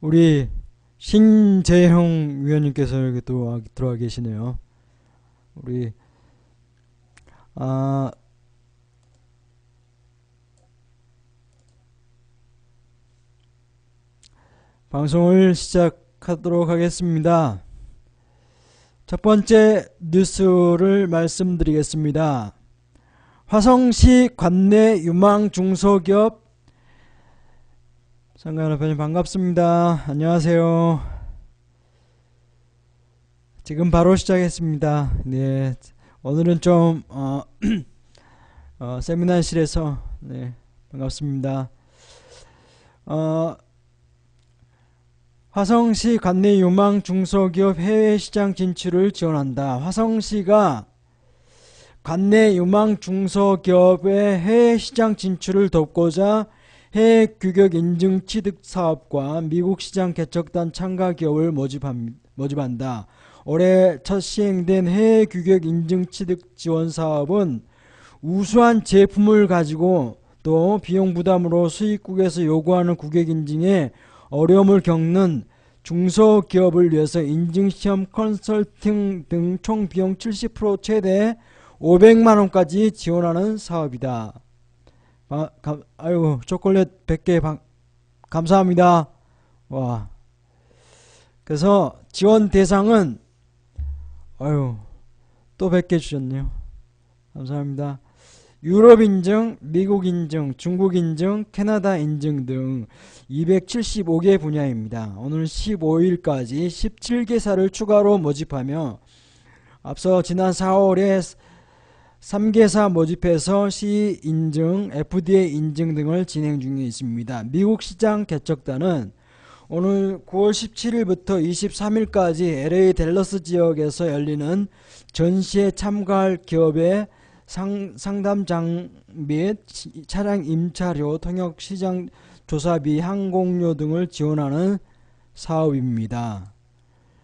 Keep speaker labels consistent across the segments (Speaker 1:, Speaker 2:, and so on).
Speaker 1: 우리 신재형 위원님께서 여기 또 들어와 계시네요. 우리 아 방송을 시작하도록 하겠습니다. 첫 번째 뉴스를 말씀드리겠습니다. 화성시 관내 유망 중소기업 상가연합회님 반갑습니다. 안녕하세요. 지금 바로 시작했습니다. 네, 오늘은 좀 어, 어, 세미나실에서 네, 반갑습니다. 어, 화성시 관내 유망 중소기업 해외 시장 진출을 지원한다. 화성시가 관내 유망 중소기업의 해외 시장 진출을 돕고자 해외 규격 인증 취득 사업과 미국 시장 개척단 참가 기업을 모집한 다. 올해 첫 시행된 해외 규격 인증 취득 지원 사업은 우수한 제품을 가지고 또 비용 부담으로 수입국에서 요구하는 규격 인증에 어려움을 겪는 중소기업을 위해서 인증시험 컨설팅 등 총 비용 70% 최대 500만원까지 지원하는 사업이다. 아, 가, 아유 초콜릿 100개 방, 감사합니다. 와. 그래서 지원 대상은 아유 또 100개 주셨네요. 감사합니다. 유럽 인증, 미국 인증, 중국 인증, 캐나다 인증 등 275개 분야입니다. 오늘 15일까지 17개사를 추가로 모집하며 앞서 지난 4월에 3개사 모집해서 C 인증, FDA 인증 등을 진행 중에 있습니다. 미국 시장 개척단은 오늘 9월 17일부터 23일까지 LA 델러스 지역에서 열리는 전시에 참가할 기업의 상, 상담장 및 차량 임차료, 통역 시장 조사비, 항공료 등을 지원하는 사업입니다.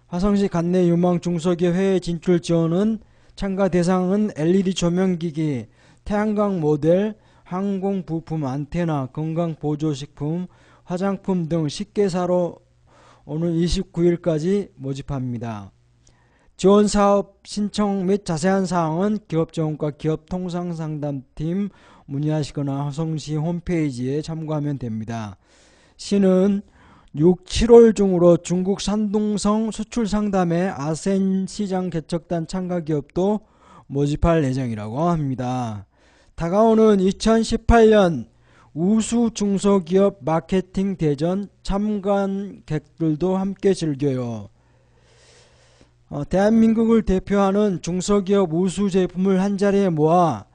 Speaker 1: 화성시 관내 유망 중소기업 해외 진출 지원은 참가 대상은 LED 조명기기, 태양광 모델, 항공 부품 안테나, 건강 보조식품, 화장품 등 쉽게 사로 오늘 29일까지 모집합니다. 지원 사업 신청 및 자세한 사항은 기업지원과 기업통상상담팀 문의하시거나 화성시 홈페이지에 참고하면 됩니다. 시는 6, 7월 중으로 중국 산둥성 수출 상담에 아센 시장 개척단 참가 기업도 모집할 예정이라고 합니다. 다가오는 2018년 우수 중소기업 마케팅 대전 참관객들도 함께 즐겨요. 어, 대한민국을 대표하는 중소기업 우수 제품을 한자리에 모아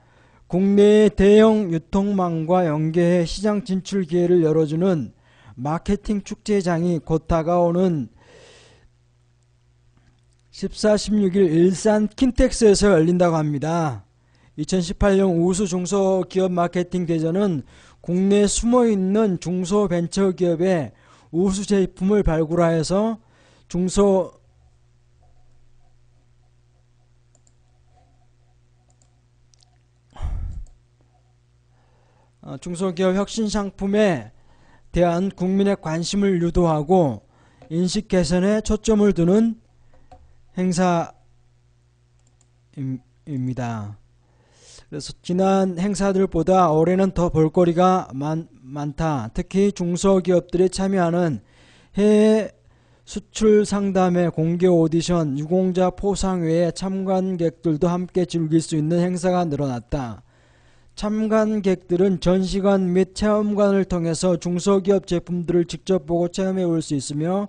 Speaker 1: 국내의 대형 유통망과 연계해 시장 진출 기회를 열어주는 마케팅 축제장이 곧 다가오는 14, 16일 일산 킨텍스에서 열린다고 합니다. 2018년 우수 중소기업 마케팅 대전은 국내에 숨어있는 중소벤처기업의 우수 제품을 발굴하여서 중소 어, 중소기업 혁신 상품에 대한 국민의 관심을 유도하고 인식 개선에 초점을 두는 행사입니다. 그래서 지난 행사들보다 올해는 더 볼거리가 많, 많다. 특히 중소기업들이 참여하는 해외 수출 상담회 공개 오디션, 유공자 포상 외에 참관객들도 함께 즐길 수 있는 행사가 늘어났다. 참관객들은 전시관 및 체험관을 통해서 중소기업 제품들을 직접 보고 체험해 볼수 있으며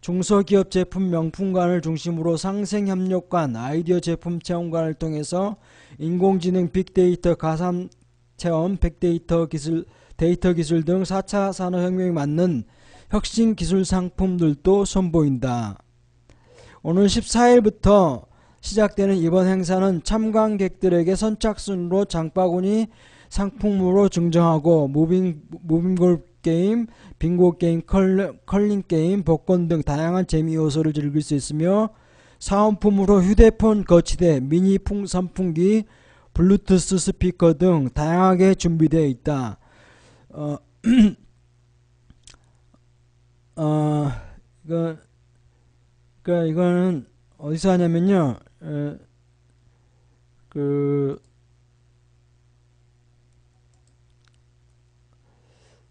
Speaker 1: 중소기업 제품 명품관을 중심으로 상생협력관, 아이디어 제품 체험관을 통해서 인공지능 빅데이터 가상 체험, 빅데이터 기술, 데이터 기술 등 4차 산업혁명에 맞는 혁신 기술 상품들도 선보인다. 오늘 14일부터 시작되는 이번 행사는 참관객들에게 선착순으로 장바구니 상품으로 증정하고 무빙, 무빙골 게임, 빙고 게임, 컬, 컬링 게임, 복권 등 다양한 재미 요소를 즐길 수 있으며 사은품으로 휴대폰 거치대, 미니 풍 선풍기, 블루투스 스피커 등 다양하게 준비되어 있다. 어, 어, 이거 그러니까 이거는 어디서 하냐면요. 에, 그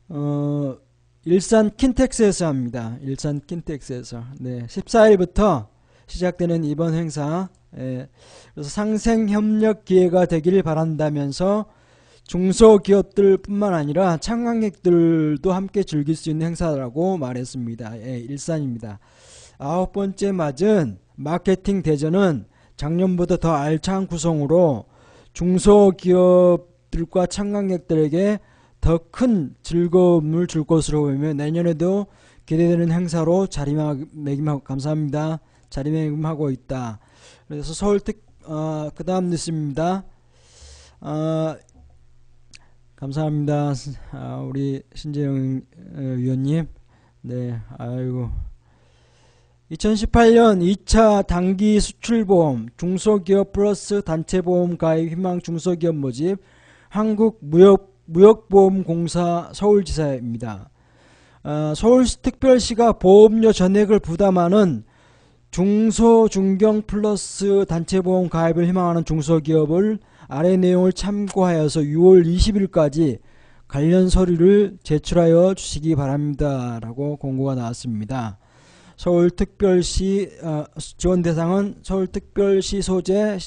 Speaker 1: 어, 일산 킨텍스에서 합니다. 일산 킨텍스에서. 네, 14일부터 시작되는 이번 행사. 예, 그래서 상생 협력 기회가 되길 바란다면서 중소기업들뿐만 아니라 창광객들도 함께 즐길 수 있는 행사라고 말했습니다. 예, 일산입니다. 아홉 번째 맞은 마케팅 대전은 작년보다 더 알찬 구성으로 중소기업들과 창광객들에게 더 큰 즐거움을 줄 것으로 보이며 내년에도 기대되는 행사로 자리매김하고 감사합니다. 자리매김하고 있다. 그래서 서울 특 어, 그 다음 뉴스입니다. 어, 감사합니다. 아, 우리 신재영 어, 위원님. 네, 아이고. 2018년 2차 단기 수출보험 중소기업 플러스 단체보험 가입 희망 중소기업 모집 한국무역 무역보험공사 서울지사입니다. 어, 서울특별시가 보험료 전액을 부담하는 중소 중경 플러스 단체보험 가입을 희망하는 중소기업을 아래 내용을 참고하여서 6월 20일까지 관련 서류를 제출하여 주시기 바랍니다. 라고 공고가 나왔습니다. 서울특별시 어, 지원 대상은 서울특별시 소재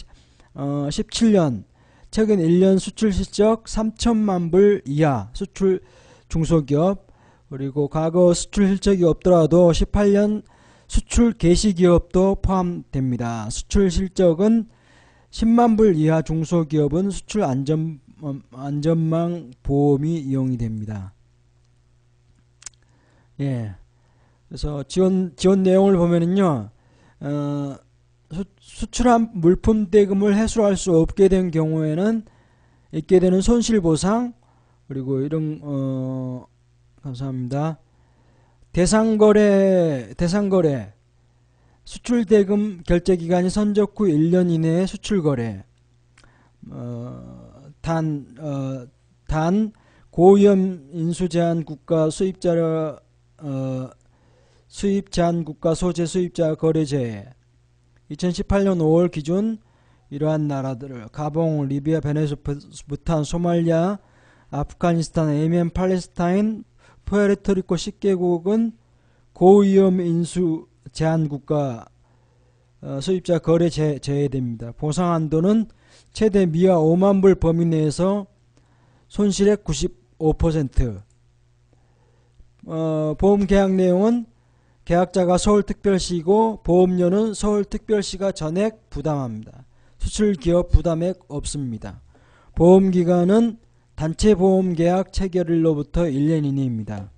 Speaker 1: 어, 17년 최근 1년 수출 실적 3천만 불 이하 수출 중소기업 그리고 과거 수출 실적이 없더라도 18년 수출 개시 기업도 포함됩니다. 수출 실적은 10만 불 이하 중소기업은 수출 안전 안전망 보험이 이용이 됩니다. 예. 그래서 지원 지원 내용을 보면은요. 어, 수, 출한 물품 대금을 회수할 수 없게 된 경우에는 있게 되는 손실 보상 그리고 이런 어 감사합니다. 대상 거래 대상 거래 수출 대금 결제 기간이 선적 후 1년 이내에 수출 거래 어, 단, 어, 단 고위험 인수 제한 국가 수입자 어, 수입 제한 국가 소재 수입자 거래제 2018년 5월 기준 이러한 나라들을 가봉, 리비아, 베네수ela, 부탄, 소말리아, 아프가니스탄, 예멘, 팔레스타인, 푸에르토리코 10개국은 고위험 인수 제한 국가 어, 수입자 거래 제, 제외됩니다. 보상 한도는 최대 미화 5만 불 범위 내에서 손실액 95% 어, 보험 계약 내용은 계약자가 서울특별시고 보험료는 서울특별시가 전액 부담합니다. 수출기업 부담액 없습니다. 보험기간은 단체보험계약 체결일로부터 1년 이내입니다.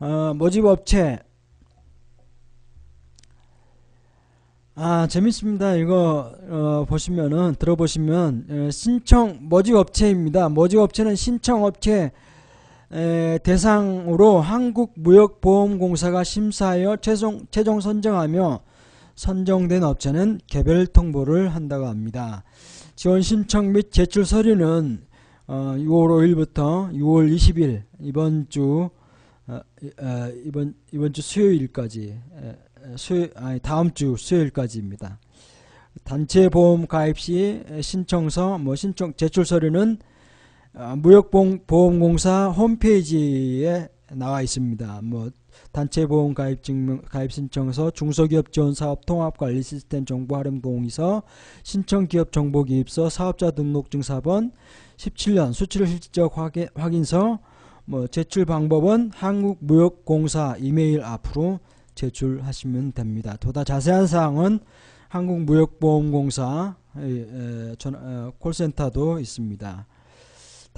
Speaker 1: 어, 모집업체 아 재밌습니다. 이거 어, 보시면은 들어보시면 어, 신청 모집업체입니다. 모집업체는 신청업체 에, 대상으로 한국무역보험공사가 심사하여 최종, 최종 선정하며 선정된 업체는 개별 통보를 한다고 합니다. 지원 신청 및 제출 서류는 어, 6월 5일부터 6월 20일 이번 주 어, 어, 이번 이번 주 수요일까지 수요 아니 다음 주 수요일까지입니다. 단체 보험 가입 시 신청서 뭐 신청 제출 서류는 어, 무역보험공사 홈페이지에 나와 있습니다. 뭐 단체 보험 가입 증명 가입 신청서, 중소기업 지원 사업 통합 관리 시스템 정보 활용 동의서, 신청 기업 정보 기입서, 사업자 등록증 사본, 17년 수출 실적 확인, 확인 서, 뭐 제출 방법은 한국무역공사 이메일 앞으로 제출하시면 됩니다. 보다 자세한 사항은 한국무역보험공사 전, 콜센터도 있습니다.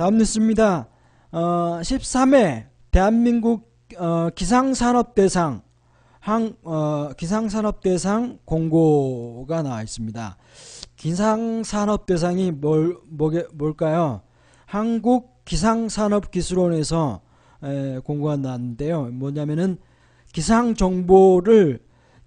Speaker 1: 다음 뉴스입니다. 어, 13회 대한민국 어, 기상산업대상 항, 어, 기상산업대상 공고가 나와 있습니다. 기상산업대상이 뭘, 뭐게, 뭘까요? 한국기상산업기술원에서 에, 공고가 나왔는데요. 뭐냐면은 기상정보를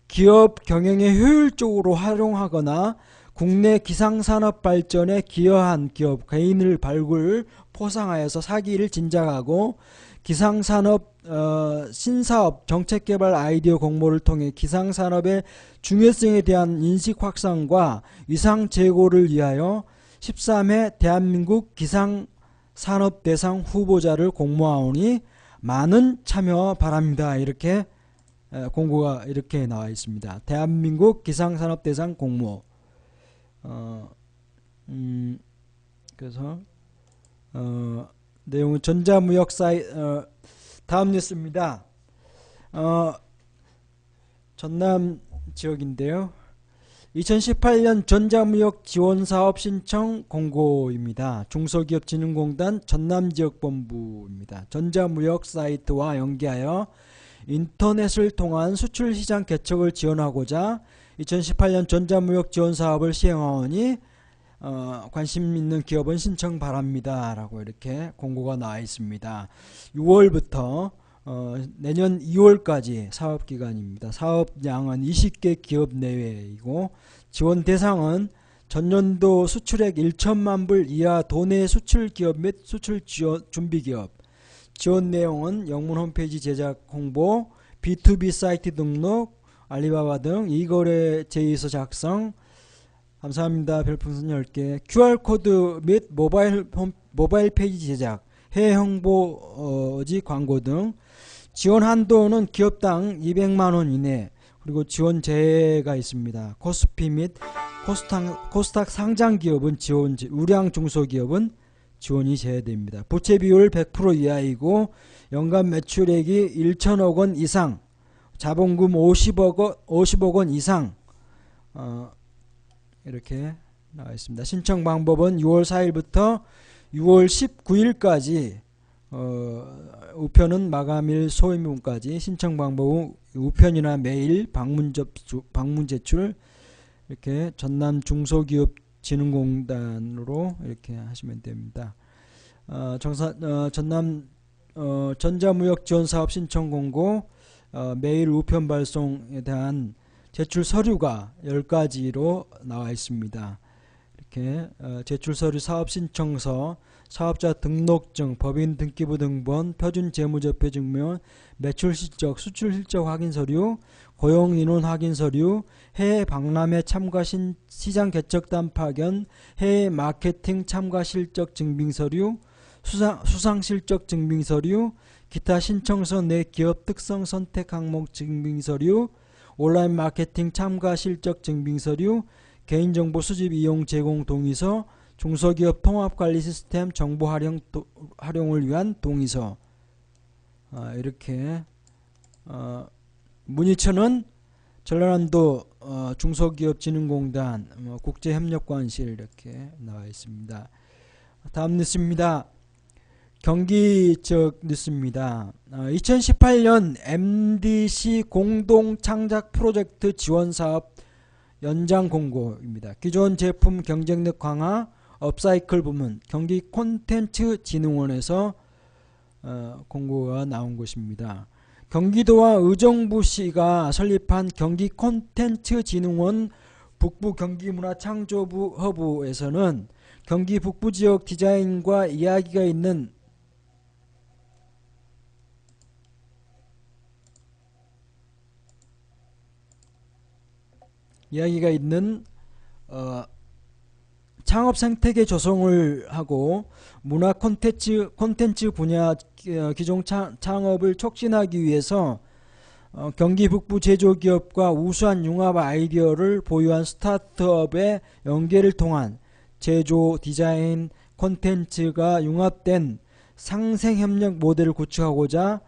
Speaker 1: 기업 경영에 효율적으로 활용하거나 국내 기상산업 발전에 기여한 기업 개인을 발굴 포상하여서 사기를 진작하고 기상산업 어, 신사업 정책개발 아이디어 공모를 통해 기상산업의 중요성에 대한 인식 확산과 위상 제고를 위하여 13회 대한민국 기상산업 대상 후보자를 공모하오니 많은 참여 바랍니다. 이렇게 공고가 이렇게 나와 있습니다. 대한민국 기상산업 대상 공모. 어, 음, 그래서 어, 내용은 전자무역 사이 어, 다음 뉴스입니다. 어, 전남 지역인데요. 2018년 전자무역 지원사업 신청 공고입니다. 중소기업진흥공단 전남지역본부입니다. 전자무역 사이트와 연계하여 인터넷을 통한 수출시장 개척을 지원하고자 2018년 전자무역 지원 사업을 시행하오니 어, 관심 있는 기업은 신청 바랍니다. 라고 이렇게 공고가 나와 있습니다. 6월부터 어, 내년 2월까지 사업기간입니다. 사업량은 20개 기업 내외이고 지원 대상은 전년도 수출액 1천만 불 이하 도내 수출 기업 및 수출 지원, 준비 기업 지원 내용은 영문 홈페이지 제작 홍보 B2B 사이트 등록 알리바바 등 이거래 제의서 작성 감사합니다. 별풍선 10개 QR코드 및 모바일 홈, 모바일 페이지 제작 해외 홍보지 광고 등 지원 한도는 기업당 200만원 이내 그리고 지원 제외가 있습니다. 코스피 및 코스닥, 코스닥 상장 기업은 지원, 우량 중소기업은 지원이 제외됩니다. 부채 비율 100% 이하이고 연간 매출액이 1천억 원 이상, 자본금 50억 원, 50억 원 이상 어, 이렇게 나와 있습니다. 신청 방법은 6월 4일부터 6월 19일까지 어, 우편은 마감일 소임문까지 신청 방법은 우편이나 메일 방문 접수 방문 제출 이렇게 전남 중소기업 진흥공단으로 이렇게 하시면 됩니다. 어, 정사, 어, 전남 어, 전자무역 지원 사업 신청 공고 어, 메일 우편 발송에 대한 제출 서류가 10가지로 나와 있습니다. 이렇게 어, 제출 서류 사업 신청서 사업자 등록증, 법인 등기부 등본, 표준 재무제표 증명, 매출 실적, 수출 실적 확인 서류, 고용 인원 확인 서류, 해외 박람회 참가 신, 시장 개척단 파견, 해외 마케팅 참가 실적 증빙 서류, 수상, 수상 실적 증빙 서류, 기타 신청서 내 기업 특성 선택 항목 증빙 서류, 온라인 마케팅 참가 실적 증빙 서류, 개인정보 수집 이용 제공 동의서, 중소기업 통합관리 시스템 정보 활용, 도, 활용을 위한 동의서 아, 이렇게 어, 문의처는 전라남도 어, 중소기업진흥공단 뭐 국제협력관실 이렇게 나와 있습니다. 다음 뉴스입니다. 경기 적 뉴스입니다. 어, 2018년 MDC 공동 창작 프로젝트 지원 사업 연장 공고입니다. 기존 제품 경쟁력 강화 업사이클 부문 경기 콘텐츠 진흥원에서 어, 공고가 나온 것입니다. 경기도와 의정부시가 설립한 경기 콘텐츠 진흥원 북부 경기문화창조부 허브에서는 경기 북부 지역 디자인과 이야기가 있는 이야기가 있는 어, 창업 생태계 조성을 하고 문화 콘텐츠 콘텐츠 분야 어, 기존 창업을 촉진하기 위해서 어, 경기 북부 제조기업과 우수한 융합 아이디어를 보유한 스타트업의 연계를 통한 제조, 디자인, 콘텐츠가 융합된 상생협력 모델을 구축하고자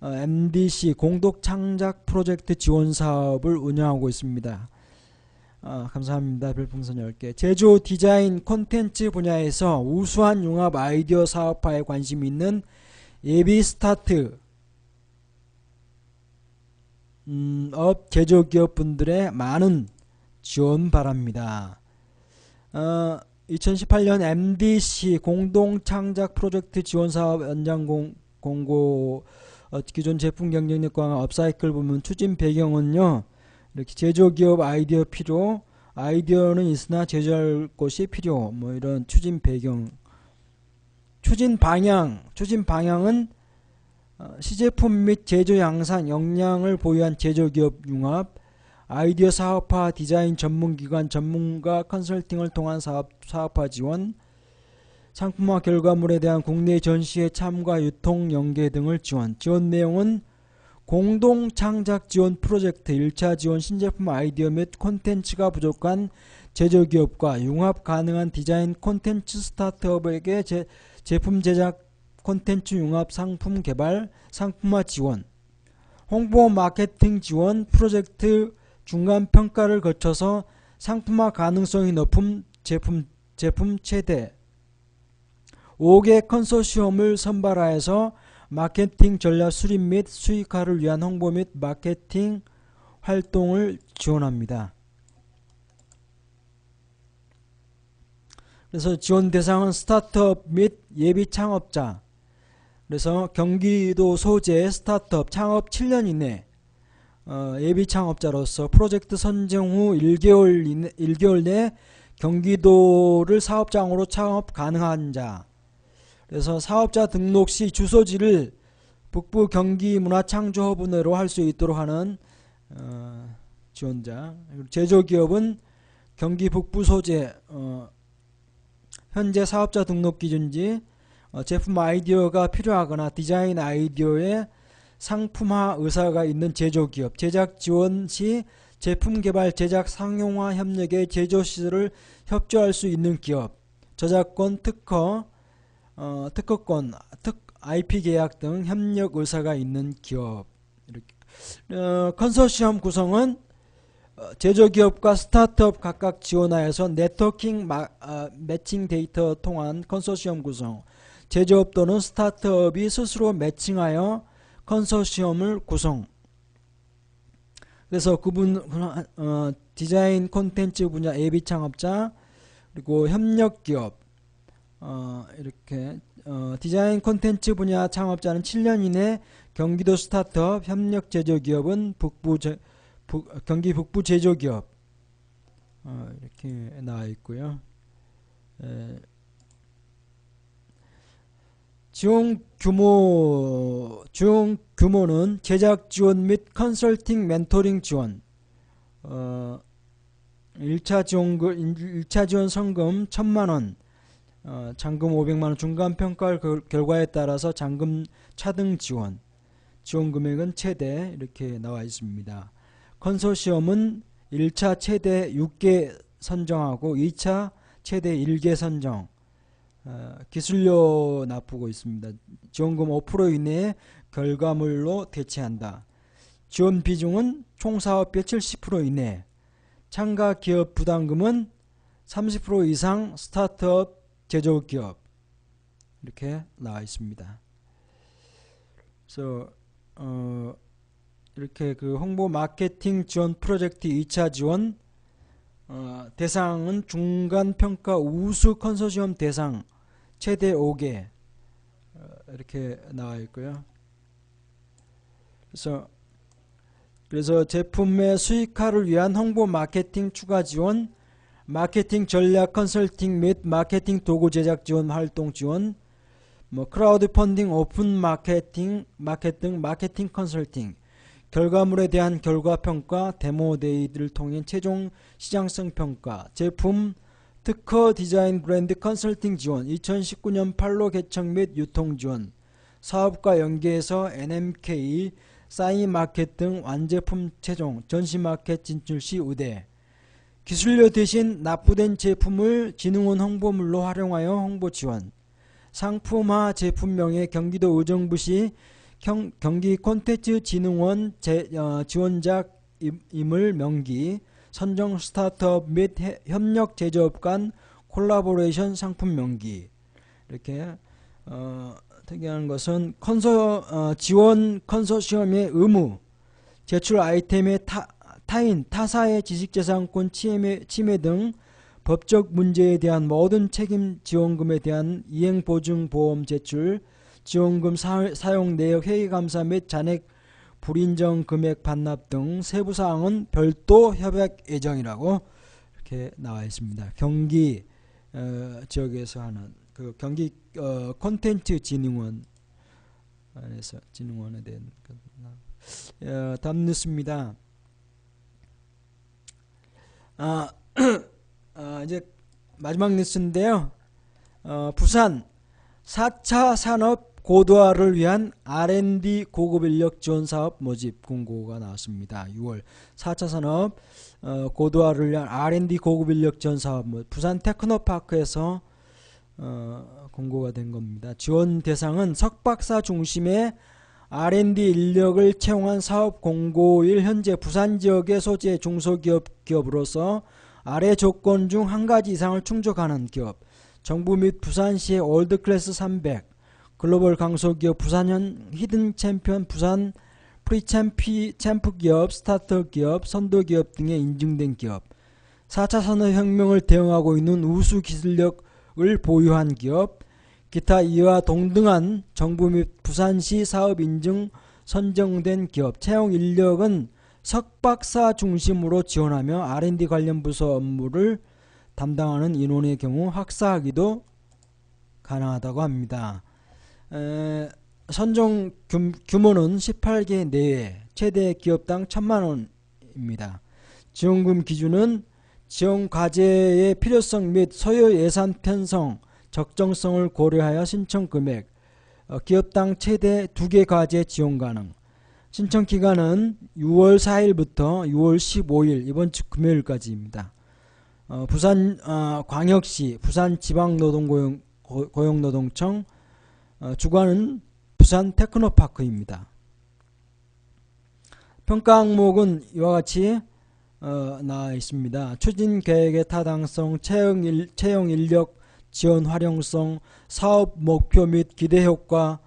Speaker 1: 어, MDC 공동 창작 프로젝트 지원 사업을 운영하고 있습니다. 아, 감사합니다. 별풍선 10개. 제조 디자인 콘텐츠 분야에서 우수한 융합 아이디어 사업화에 관심 있는 예비 스타트 음, 업 제조기업 분들의 많은 지원 바랍니다. 어, 2018년 MDC 공동 창작 프로젝트 지원 사업 연장 공, 공고 어, 기존 제품 경쟁력 강화 업사이클 부문 추진 배경은요. 이렇게 제조기업 아이디어 필요 아이디어는 있으나 제조할 곳이 필요 뭐 이런 추진 배경 추진 방향 추진 방향은 어, 시제품 및 제조 양산 역량을 보유한 제조기업 융합, 아이디어 사업화 디자인 전문기관 전문가 컨설팅을 통한 사업, 사업화 지원, 상품화 결과물에 대한 국내 전시회 참가 유통 연계 등을 지원. 지원 내용은 공동 창작 지원 프로젝트 1차 지원 신제품 아이디어 및 콘텐츠가 부족한 제조기업과 융합 가능한 디자인 콘텐츠 스타트업에게 제, 제품 제작 콘텐츠 융합 상품 개발 상품화 지원 홍보 마케팅 지원 프로젝트 중간 평가를 거쳐서 상품화 가능성이 높은 제품 제품 최대. 5개 컨소시엄을 선발하여서 마케팅 전략 수립 및 수익화를 위한 홍보 및 마케팅 활동을 지원합니다. 그래서 지원 대상은 스타트업 및 예비 창업자 그래서 경기도 소재 스타트업 창업 7년 이내 어, 예비 창업자로서 프로젝트 선정 후 1개월, 이내, 1개월 내 경기도를 사업장으로 창업 가능한 자 그래서 사업자 등록 시 주소지를 북부 경기 문화창조허브 내로 할 수 있도록 하는 어, 지원자 제조기업은 경기 북부 소재 어, 현재 사업자 등록 기준지 어, 제품 아이디어가 필요하거나 디자인 아이디어에 상품화 의사가 있는 제조기업. 제작 지원 시 제품 개발 제작 상용화 협력에 제조 시설을 협조할 수 있는 기업. 저작권 특허 어, 특허권, 특 IP 계약 등 협력 의사가 있는 기업. 어, 컨소시엄 구성은 어, 제조기업과 스타트업 각각 지원하여서 네트워킹 마, 어, 매칭 데이터 통한 컨소시엄 구성. 제조업 또는 스타트업이 스스로 매칭하여 컨소시엄을 구성. 그래서 그분 어, 디자인 콘텐츠 분야 예비 창업자 그리고 협력기업 어, 이렇게 어, 디자인 콘텐츠 분야 창업자는 7년 이내 경기도 스타트업 협력 제조기업은 북부 제, 북, 경기 북부 제조기업 어, 이렇게 나와 있고요. 에, 지원 규모 지원 규모는 제작 지원 및 컨설팅 멘토링 지원 어, 1차 지원 1차 지원 성금 1000만원 어, 잔금 500만원 중간평가 결과에 따라서 잔금 차등 지원 지원 금액은 최대 이렇게 나와 있습니다. 컨소시엄은 1차 최대 6개 선정하고 2차 최대 1개 선정 어, 기술료 납부고 있습니다. 지원금 5% 이내에 결과물로 대체한다. 지원 비중은 총 사업비의 70% 이내 참가 기업 부담금은 30% 이상 스타트업 제조기업 이렇게 나와 있습니다. 그래서 어 이렇게 그 홍보 마케팅 지원 프로젝트 2차 지원 어 대상은 중간 평가 우수 컨소시엄 대상 최대 5개 어 이렇게 나와 있고요. 그래서 그래서 제품의 수익화를 위한 홍보 마케팅 추가 지원 마케팅 전략 컨설팅 및 마케팅 도구 제작 지원 활동 지원 뭐 크라우드 펀딩 오픈 마케팅 마케팅 마케팅 컨설팅. 결과물에 대한 결과 평가 데모 데이들을 통해 최종 시장성 평가 제품 특허 디자인 브랜드 컨설팅 지원 2019년 8로 개척 및 유통 지원 사업과 연계해서 NMK 사이 마켓 등 완제품 최종 전시 마켓 진출 시 우대 기술료 대신 납부된 제품을 진흥원 홍보물로 활용하여 홍보 지원. 상품화 제품명의 경기도 의정부시 경, 경기 콘텐츠 진흥원 제, 어, 지원자임을 명기 선정 스타트업 및 협력 제조업 간 콜라보레이션 상품 명기. 이렇게 어, 특이한 것은 컨소 어, 지원 컨소시엄의 의무 제출 아이템의 타, 타인, 타사의 지식재산권 침해, 침해 등 법적 문제에 대한 모든 책임 지원금에 대한 이행보증보험 제출, 지원금 사, 용 내역 회의감사 및 잔액 불인정 금액 반납 등 세부 사항은 별도 협약 예정이라고 이렇게 나와 있습니다. 경기 어, 지역에서 하는 그 경기 어, 콘텐츠 진흥원 안에서 진흥원에 대한 어, 다음 뉴스입니다. 아, 아, 이제 마지막 뉴스인데요. 어, 부산 4차 산업 고도화를 위한 R&D 고급 인력 지원 사업 모집 공고가 나왔습니다. 6월 4차 산업 어, 고도화를 위한 R&D 고급 인력 지원 사업 부산 테크노파크에서 어, 공고가 된 겁니다. 지원 대상은 석박사 중심의 R&D 인력을 채용한 사업 공고일 현재 부산 지역의 소재 중소기업 기업으로서 아래 조건 중 한 가지 이상을 충족하는 기업 정부 및 부산시의 올드클래스 300 글로벌 강소기업 부산현 히든 챔피언 부산 프리챔피 챔프 기업 스타트업 기업 선도 기업 등에 인증된 기업 4차 산업혁명을 대응하고 있는 우수 기술력을 보유한 기업 기타 이와 동등한 정부 및 부산시 사업 인증 선정된 기업 채용 인력은 석박사 중심으로 지원하며 R&D 관련 부서 업무를 담당하는 인원의 경우 학사하기도 가능하다고 합니다. 에, 선정 규모는 18개 내외 최대 기업당 1천만원입니다. 지원금 기준은 지원 과제의 필요성 및 소요 예산 편성 적정성을 고려하여 신청 금액 어, 기업당 최대 2개 과제 지원 가능 신청 기간은 6월 4일부터 6월 15일 이번 주 금요일까지입니다. 어, 부산 어, 광역시 부산 지방노동고용 고용노동청 어, 주관은 부산 테크노파크입니다. 평가 항목은 이와 같이 어, 나와 있습니다. 추진 계획의 타당성, 채용, 일, 채용 인력 지원 활용성, 사업 목표 및 기대 효과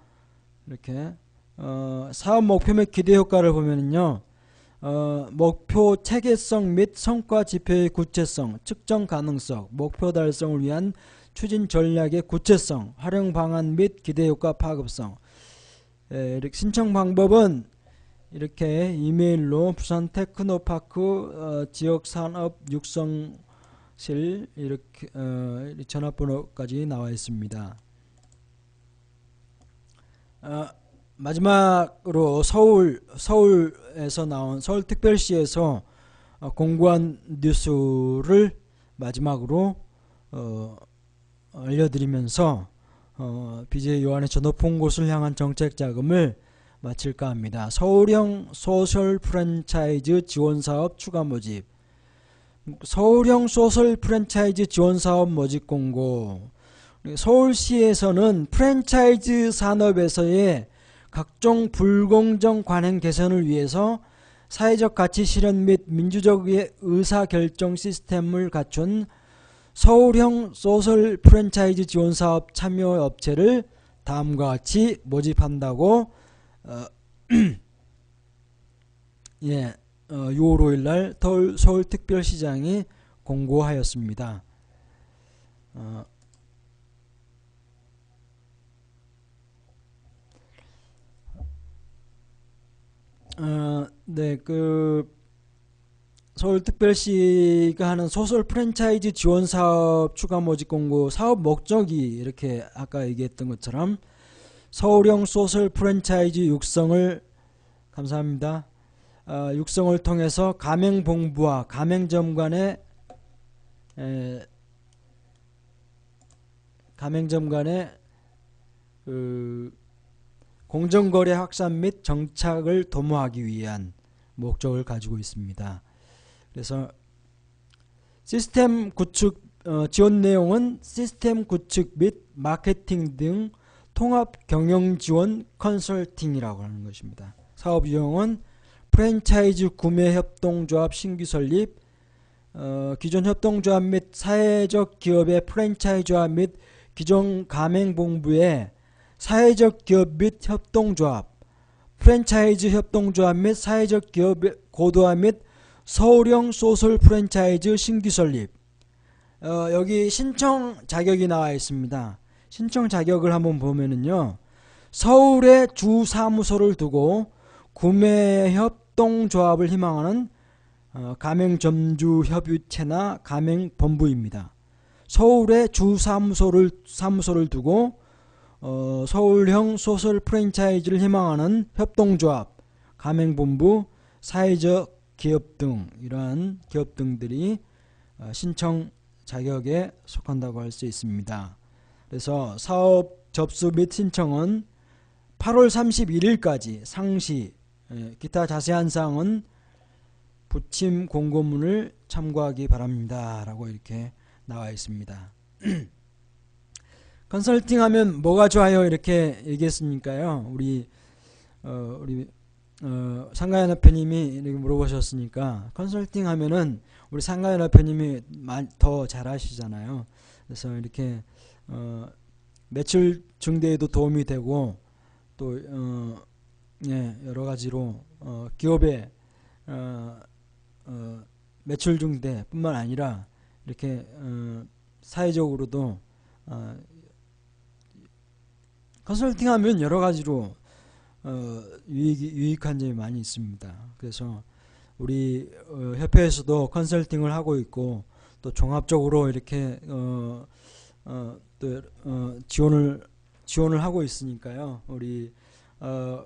Speaker 1: 이렇게 어, 사업 목표 및 기대 효과를 보면은요. 어, 목표 체계성 및 성과 지표의 구체성, 측정 가능성, 목표 달성을 위한 추진 전략의 구체성, 활용 방안 및 기대 효과 파급성. 에, 이렇게 신청 방법은 이렇게 이메일로 부산 테크노파크 어, 지역 산업 육성 실 이렇게 어, 전화번호까지 나와 있습니다. 어, 마지막으로 서울 서울에서 나온 서울특별시에서 어, 공고한 뉴스를 마지막으로 어, 알려드리면서 어, BJ 요한의 저 높은 곳을 향한 정책 자금을 마칠까 합니다. 서울형 소셜 프랜차이즈 지원 사업 추가 모집 서울형 소설 프랜차이즈 지원사업 모집 공고. 서울시에서는 프랜차이즈 산업에서의 각종 불공정 관행 개선을 위해서 사회적 가치 실현 및 민주적 의사결정 시스템을 갖춘 서울형 소설 프랜차이즈 지원사업 참여 업체를 다음과 같이 모집한다고 어, 예, 어, 6월 5일 날 서울특별시장이 공고하였습니다. 어, 어, 네, 그 서울특별시가 하는 소설 프랜차이즈 지원 사업 추가 모집 공고 사업 목적이 이렇게 아까 얘기했던 것처럼 서울형 소설 프랜차이즈 육성을 감사합니다. 어, 육성을 통해서 가맹본부와 가맹점 간의 에, 가맹점 간의 그 공정거래 확산 및 정착을 도모하기 위한 목적을 가지고 있습니다. 그래서 시스템 구축 어, 지원 내용은 시스템 구축 및 마케팅 등 통합 경영 지원 컨설팅이라고 하는 것입니다. 사업 유형은 프랜차이즈 구매 협동조합 신규 설립 어, 기존 협동조합 및 사회적 기업의 프랜차이즈와 및 기존 가맹본부의 사회적 기업 및 협동조합 프랜차이즈 협동조합 및 사회적 기업 고도화 및 서울형 소설 프랜차이즈 신규 설립 어, 여기 신청 자격이 나와 있습니다. 신청 자격을 한번 보면은요. 서울에 주 사무소를 두고 구매협 협동조합을 희망하는 어, 가맹점주협의체나 가맹본부입니다. 서울에 주 사무소를 두고 어, 서울형 소설 프랜차이즈를 희망하는 협동조합, 가맹본부, 사회적 기업 등 이러한 기업 등들이 어, 신청 자격에 속한다고 할 수 있습니다. 그래서 사업 접수 및 신청은 8월 31일까지 상시 예, 기타 자세한 사항은 부침 공고문을 참고하기 바랍니다. 라고 이렇게 나와 있습니다. 컨설팅 하면 뭐가 좋아요? 이렇게 얘기했으니까요. 우리 어, 우리 어, 상가연합회님이 이렇게 물어보셨으니까 컨설팅 하면은 우리 상가연합회님이 더 잘하시잖아요. 그래서 이렇게 어, 매출 증대에도 도움이 되고 또 어, 예, 여러 가지로 어, 기업의 어, 어, 매출 증대뿐만 아니라 이렇게 어, 사회적으로도 어, 컨설팅하면 여러 가지로 어, 유익 유익 한 점이 많이 있습니다. 그래서 우리 어, 협회에서도 컨설팅을 하고 있고 또 종합적으로 이렇게 또 어, 지원을 지원을 하고 있으니까요. 우리 어,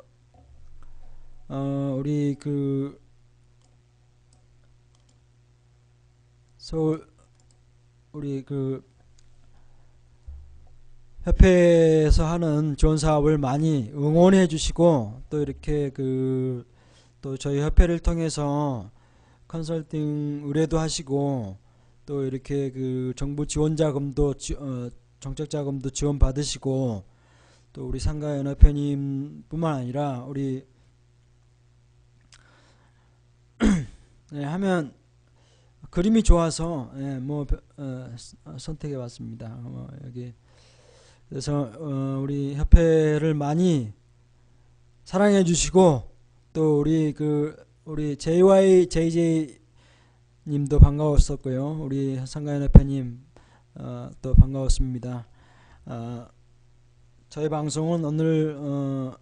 Speaker 1: 어, 우리 그 서울 우리 그 협회에서 하는 지원 사업을 많이 응원해 주시고 또 이렇게 그 또 저희 협회를 통해서 컨설팅 의뢰도 하시고 또 이렇게 그 정부 지원 자금도 지, 어, 정책 자금도 지원 받으시고 또 우리 상가 연합회님뿐만 아니라 우리 네, 하면 그림이 좋아서 예, 뭐 어, 선택해 봤습니다. 어, 여기 그래서 어, 우리 협회를 많이 사랑해 주시고 또 우리 그 우리 JY JJ 님도 반가웠었고요. 우리 상가연 협회님 어, 또 반가웠습니다. 어, 저희 방송은 오늘 어,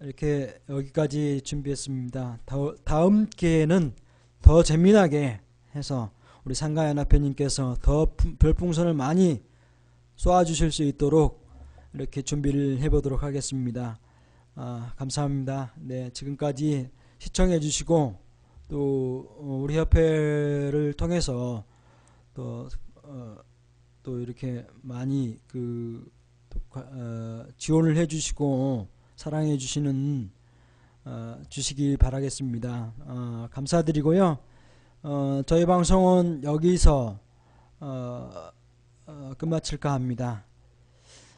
Speaker 1: 이렇게 여기까지 준비했습니다. 다음 기회에는 더 재미나게 해서 우리 상가연합회님께서 더 별풍선을 많이 쏘아주실 수 있도록 이렇게 준비를 해보도록 하겠습니다. 아, 감사합니다. 네, 지금까지 시청해 주시고 또 어, 우리 협회를 통해서 또, 어, 또 이렇게 많이 그 어, 지원을 해 주시고 사랑해 주시는 어, 주시기 바라겠습니다. 어, 감사드리고요. 어, 저희 방송은 여기서 어, 어, 끝마칠까 합니다.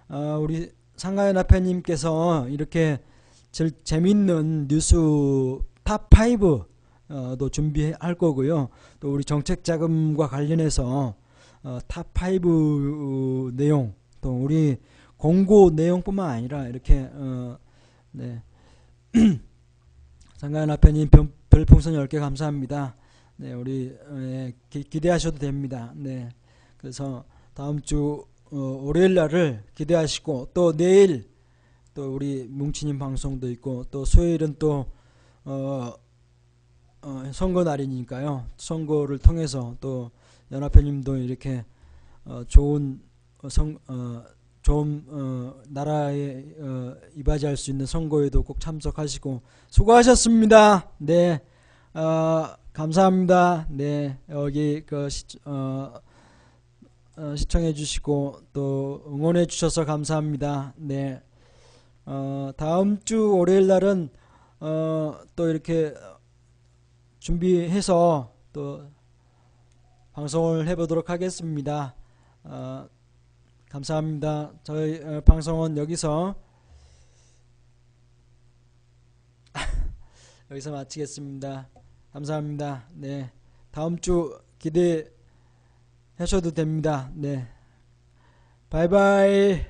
Speaker 1: 어, 우리 상가연합회님께서 이렇게 제일 재밌는 뉴스 탑5도 어, 준비할 거고요. 또 우리 정책자금과 관련해서 어, 탑5 내용 또 우리 공고 내용뿐만 아니라 이렇게 어, 네. 상가연합회님 별풍선 10개 감사합니다. 네, 우리 예, 기, 기대하셔도 됩니다. 네. 그래서 다음 주 어, 월요일 날을 기대하시고 또 내일 또 우리 뭉치님 방송도 있고 또 수요일은 또 어, 어, 선거 날이니까요. 선거를 통해서 또 연합회님도 이렇게 어, 좋은 성, 어, 좀 어, 나라에 어, 이바지할 수 있는 선거에도 꼭 참석하시고 수고하셨습니다. 네, 어, 감사합니다. 네, 여기 그 시, 어, 어, 시청해 주시고 또 응원해 주셔서 감사합니다. 네. 어, 다음 주 월요일 날은 어, 또 이렇게 준비해서 또 방송을 해보도록 하겠습니다. 어, 감사합니다. 저희 어, 방송은 여기서 여기서 마치겠습니다. 감사합니다. 네, 다음 주 기대. 하셔도 됩니다. 네. 바이바이.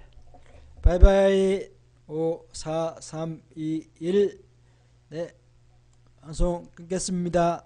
Speaker 1: 바이바이. 5, 4, 3, 2, 1. 네. 방송 끊겠습니다.